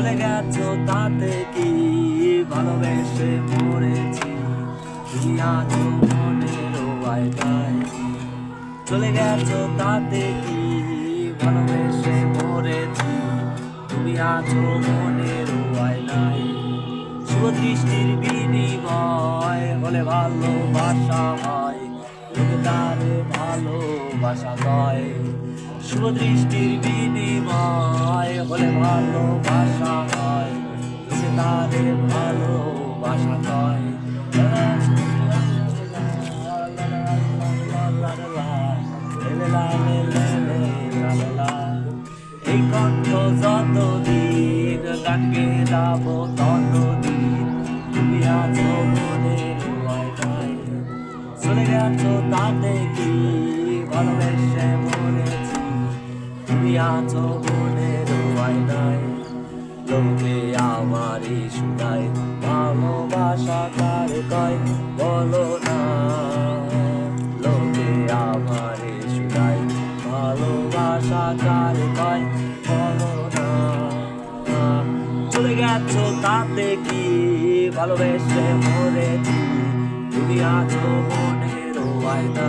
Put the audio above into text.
চলে গেছো তাতে কি ভালোবেসে মরেছি তুমি আছো মনের আয়নায় চলে গেছো তাতে কি ভালোবেসে মরেছি তুমি আছো মনের শুভ দৃষ্টির বিনিময় হলে ভালোবাসা হয়। তারে ভালোবাসা কয় শুভ দৃষ্টির বিনিময় হলে ভালোবাসা হয়। লোকে তারে ভালোবাসা কয়। এই কণ্ঠ যতদিন গানকে যাব ততদিন তুমি আছো মনের চলে গেছো তাতে কি ভালোবেসে মরেছি তুমি আছো মনের আয়নায় লোকে আমারই শুনায় ভালোবাসা কার কয় বলো না লোকে আমারই শুনায় ভালোবাসা কার কয় বলো না চলে গেছো তাতে কি ভালোবেসে মরেছি তুমি আছো মনের আয়না